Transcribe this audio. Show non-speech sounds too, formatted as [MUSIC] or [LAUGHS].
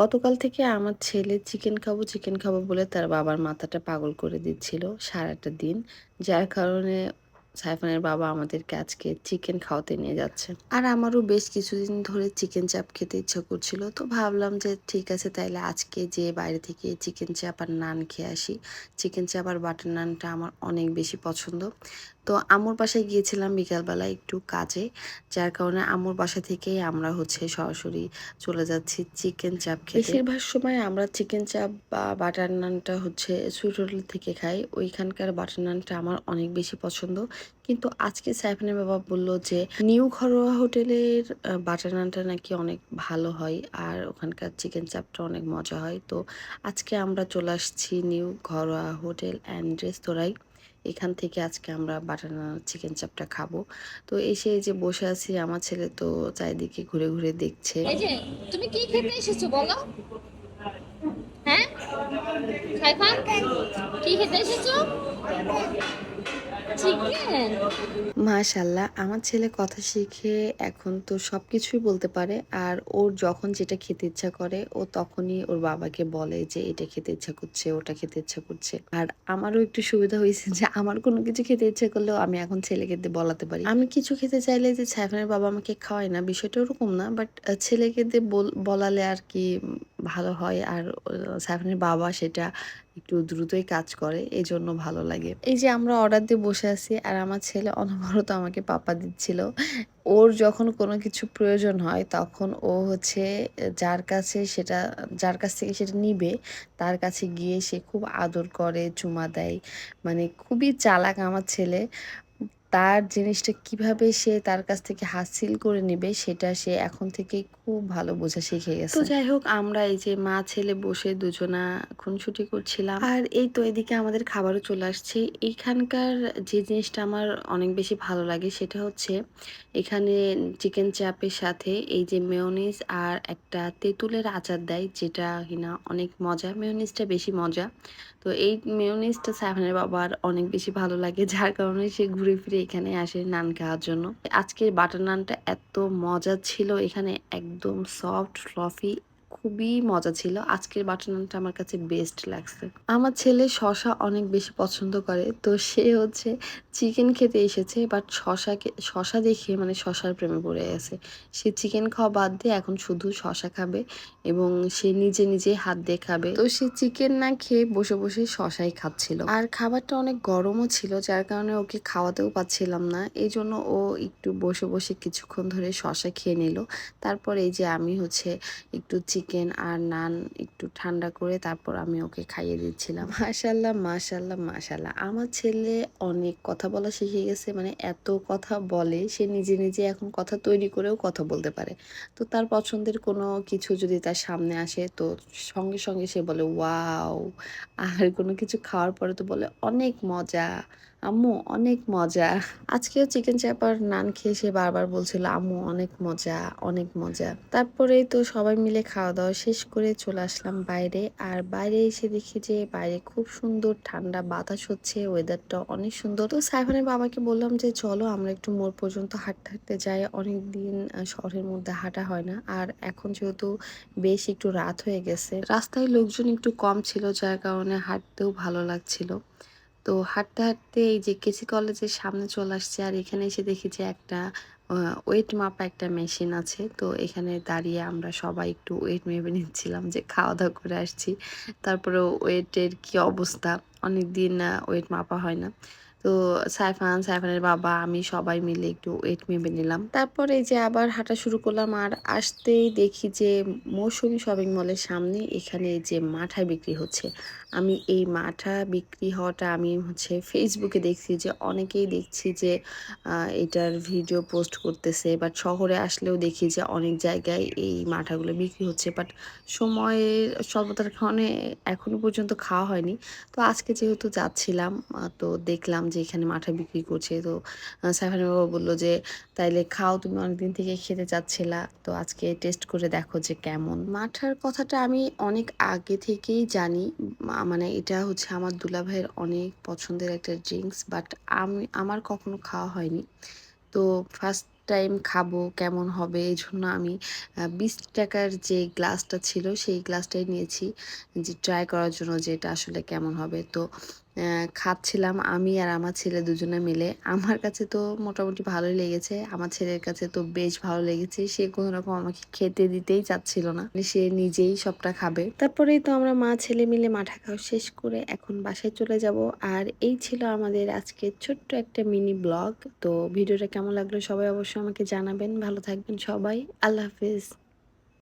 গতকাল থেকে আমার ছেলে চিকেন খাব, চিকেন খাব বলে তার বাবার মাথাটা পাগল করে দিচ্ছিল সারাটা দিন। যার কারণে সাইফানের বাবা আমাদেরকে আজকে চিকেন খাওয়াতে নিয়ে যাচ্ছে। আর আমারও বেশ কিছুদিন ধরে চিকেন চাপ খেতে ইচ্ছা করছিল। তো ভাবলাম যে ঠিক আছে তাইলে আজকে যেয়ে বাইরে থেকে চিকেন চাপ আর নান খেয়ে আসি। চিকেন চাপ আর বাটার নানটা আমার অনেক বেশি পছন্দ। তো আম্মুর বাসায় গিয়েছিলাম বিকালবেলা একটু কাজে। যার কারণে আম্মুর বাসা থেকেই আমরা হচ্ছে সরাসরি চলে যাচ্ছি চিকেন চাপ খেতে। বেশিরভাগ সময় আমরা চিকেন চাপ বা বাটার নানটা হচ্ছে সুইট হোটেল থেকে খাই। ওইখানকার বাটার নানটা আমার অনেক বেশি পছন্দ। কিন্তু আজকে সাইফানের বাবা বলল যে, নিউ ঘরোয়া হোটেলের বাটার নানটা নাকি অনেক ভালো হয় আর ওখানকার চিকেন চাপটা অনেক মজা হয়। তো আজকে আমরা চলে আসছি নিউ ঘরোয়া হোটেল অ্যান্ড রেস্তোরাঁয়। এখান থেকে আজকে আমরা বাটার চিকেন চাপটা খাব। তো এসে যে বসে আছি আমার ছেলে তো চারিদিকে ঘুরে, ঘুরে দেখছে। তুমি কি খেতে এসেছ বলো হ্যাঁ মাশাল্লাহ, আমার ছেলে কথা শিখে এখন তো সব কিছুই বলতে পারে। আর ওর যখন যেটা খেতে ইচ্ছা করে, ও তখনই ওর বাবাকে বলে যে, এটা খেতে ইচ্ছা করছে, ওটা খেতে ইচ্ছা করছে। আর আমারও একটু সুবিধা হয়েছে যে, আমার কোনো কিছু খেতে ইচ্ছা করলেও আমি এখন ছেলেকে দিয়ে বলাতে পারি। আমি কিছু খেতে চাইলে যে, সাইফানের বাবা আমাকে খাওয়ায় না, বিষয়টা ওরকম না। বাট ছেলেকে দিয়ে বল- বলালে আর কি ভালো হয়। আর সাইফানের বাবা সেটা একটু দ্রুতই কাজ করে এই জন্য ভালো লাগে। এই যে, আমরা অর্ডার দিয়ে বসে আছি, আর আমার ছেলে অনবরত আমাকে পাপা দিচ্ছিল। ওর যখন কোনো কিছু প্রয়োজন হয়, তখন ও হচ্ছে যার কাছে সেটা, যার কাছ থেকে সেটা নিবে, তার কাছে গিয়ে সে খুব আদর করে, চুমা দেয়। মানে খুবই চালাক আমার ছেলে। তার জিনিসটা কীভাবে সে তার কাছ থেকে হাসিল করে নেবে সেটা সে এখন থেকে খুব ভালো বোঝা শিখে গেছে। তো যাই হোক আমরা এই যে মা ছেলে বসে দুজনা খুনসুটি করছিলাম। আর এই তো এদিকে আমাদের খাবারও চলে আসছে। এইখানকার যে জিনিসটা আমার অনেক বেশি ভালো লাগে সেটা হচ্ছে এখানে চিকেন চাপের সাথে এই যে মেয়োনিজ আর একটা তেঁতুলের আচার দেয় যেটা কিনা অনেক মজা। মেয়োনিজটা বেশি মজা। তো এই মেয়োনিজটা সাইফানের বাবার অনেক বেশি ভালো লাগে যার কারণে সে ঘুরে ফিরে এখানে আসে নান খাওয়ার জন্য। আজকের বাটার নানটা এত মজা ছিল, এখানে একদম সফট ফ্লফি খুবই মজা ছিল। আজকের বাটার আমার কাছে বেস্ট লাগছে। আমার ছেলে শশা অনেক বেশি পছন্দ করে, তো সে হচ্ছে চিকেন খেতে এসেছে বাট শশাকে, শশা দেখে মানে শশার প্রেমে পড়ে গেছে। সে চিকেন খাওয়া বাদ দিয়ে এখন শুধু শশা খাবে এবং সে নিজে নিজে হাত দিয়ে খাবে। তো সে চিকেন না খেয়ে বসে বসে শশাই খাচ্ছিল। আর খাবারটা অনেক গরমও ছিল, যার কারণে ওকে খাওয়াতেও পাচ্ছিলাম না। এই জন্য ও একটু বসে বসে কিছুক্ষণ ধরে শশা খেয়ে নিল। তারপর এই যে আমি হচ্ছে একটু চিকেন আর নান একটু ঠান্ডা করে তারপর আমি ওকে খাইয়ে দিচ্ছিলাম। [LAUGHS] মাশাল্লাহ মাশাল্লাহ মাশাল্লাহ। আমার ছেলে অনেক কথা বলা শিখে গেছে মানে এত কথা বলে, সে নিজে নিজে এখন কথা তৈরি করেও কথা বলতে পারে। তো তার পছন্দের কোনো কিছু যদি তার সামনে আসে, তো সঙ্গে সঙ্গে সে বলে, ওয়াও। আর কোনো কিছু খাওয়ার পরে তো বলে, অনেক মজা। আম্মু, অনেক মজা। আজকেও চিকেন চাপ আর নান খেয়ে সে বারবার বলছিল, আম্মু, অনেক মজা অনেক মজা। তারপরেই তো সবাই মিলে খাওয়া দাওয়া শেষ করে চলে আসলাম বাইরে। আর বাইরে এসে দেখি যে বাইরে খুব সুন্দর ঠান্ডা বাতাস হচ্ছে ওয়েদারটা অনেক সুন্দর। তো সাইফানের বাবাকে বললাম যে, চলো, আমরা একটু মোড় পর্যন্ত হাঁটতে হাঁটতে যাই। অনেক দিন শহরের মধ্যে হাঁটা হয় না। আর এখন যেহেতু বেশ একটু রাত হয়ে গেছে, রাস্তায় লোকজন একটু কম ছিল, যার কারণে হাঁটতেও ভালো লাগছিল। তো হাঁটতে হাঁটতে এই যে কেসি কলেজের সামনে চলে আসছে আর এখানে এসে দেখি যে একটা ওয়েট মাপা একটা মেশিন আছে। তো এখানে দাঁড়িয়ে আমরা সবাই একটু ওয়েট মেপে নিচ্ছিলাম যে খাওয়া দাওয়া করে আসছি। তারপরে ওয়েটের কি অবস্থা? অনেক দিন ওয়েট মাপা হয় না। তো সাইফান, সাইফানের বাবা, আমি সবাই মিলে একটু ওয়েট মেপে নিলাম। তারপরে যে আবার হাঁটা শুরু করলাম আর আসতেই দেখি যে মৌসুমি শপিং মলের সামনে এখানে যে মাঠা বিক্রি হচ্ছে। আমি এই মাঠা বিক্রি হওয়াটা আমি হচ্ছে ফেসবুকে দেখছি যে অনেকেই দেখছি যে এটার ভিডিও পোস্ট করতেছে বাট শহরে আসলেও দেখি যে অনেক জায়গায় এই মাঠাগুলো বিক্রি হচ্ছে। বাট সময়ের স্বল্পতার কারণে এখনও পর্যন্ত খাওয়া হয়নি। তো আজকে যেহেতু যাচ্ছিলাম তো দেখলাম যে এখানে মাঠা বিক্রি করছে। তো সাইফান বাবা বলল যে, তাইলে খাও, তুমি অনেকদিন থেকে খেতে চাচ্ছিলা। তো আজকে টেস্ট করে দেখো যে কেমন। মাঠার কথাটা আমি অনেক আগে থেকেই জানি। মানে এটা হচ্ছে আমার দুলাভাইয়ের অনেক পছন্দের একটা ড্রিঙ্কস বাট আমি, আমার কখনো খাওয়া হয়নি। তো ফার্স্ট টাইম খাব, কেমন হবে এই জন্য আমি বিশ টাকার যে গ্লাসটা ছিল, সেই গ্লাসটাই নিয়েছি। যে ট্রাই করার জন্য যে এটা আসলে কেমন হবে। তো খাচ্ছিলাম আমি আর আমার ছেলে দুজনে মিলে। আমার কাছে তো মোটামুটি ভালোই লেগেছে, আমার ছেলের কাছে তো বেশ ভালো লেগেছে। সে কোনো রকম আমাকে খেতে দিতেই চাচ্ছিল না। মানে সে নিজেই সবটা খাবে। তারপরেই তো আমরা মা, ছেলে মিলে মাঠা খাওয়া শেষ করে এখন বাসায় চলে যাব। আর এই ছিল আমাদের আজকে ছোট্ট একটা মিনি ব্লগ। তো ভিডিওটা কেমন লাগল সবাই অবশ্যই আমাকে জানাবেন। ভালো থাকবেন সবাই। আল্লাহ হাফিজ।